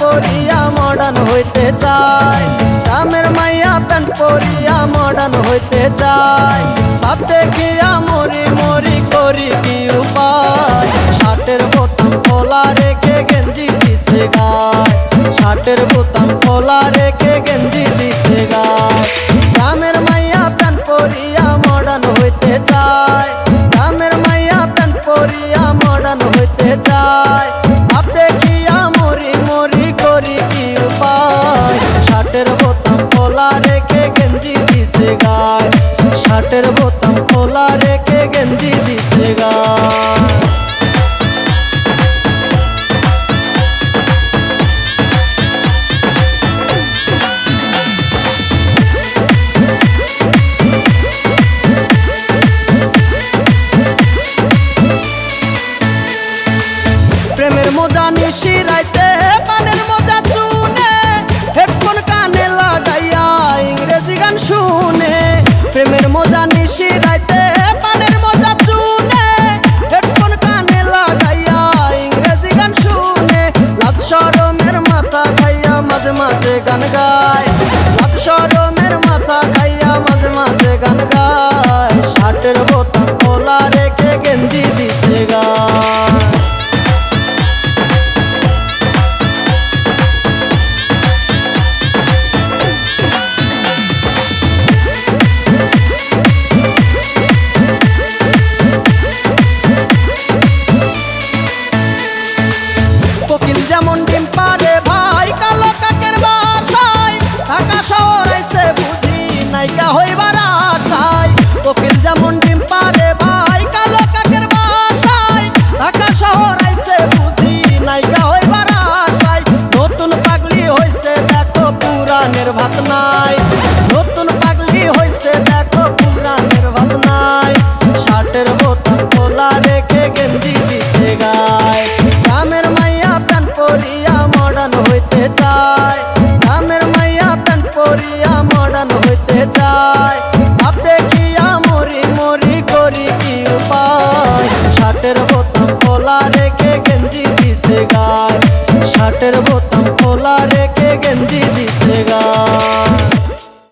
পরিয়া মডার্ন হইতে চায়। গ্রামের মাইয়া প্যান পরিয়া মডার্ন হইতে চায়। ভাবতে দেখিয়া মরি মরি করি কি উপায়? শার্টের বোতাম খোলা রেখে গেঞ্জি দিছে গায়। শার্টের বোতাম শার্টের বোতাম খোলা রেখে গেঞ্জি দিছে গায় প্রেমের মজা নিশি রাইতে গান গায়। গেঞ্জি দিছে পরিয়া মডার্ন হইতে চায়। গ্রামের মাইয়া প্যান্ট মরি করি কি উপায়? শার্টের বোতাম খোলা রেখে গেঞ্জি দিছে গায়। শার্টের বোতাম খোলা রেখে গেঞ্জি দিছে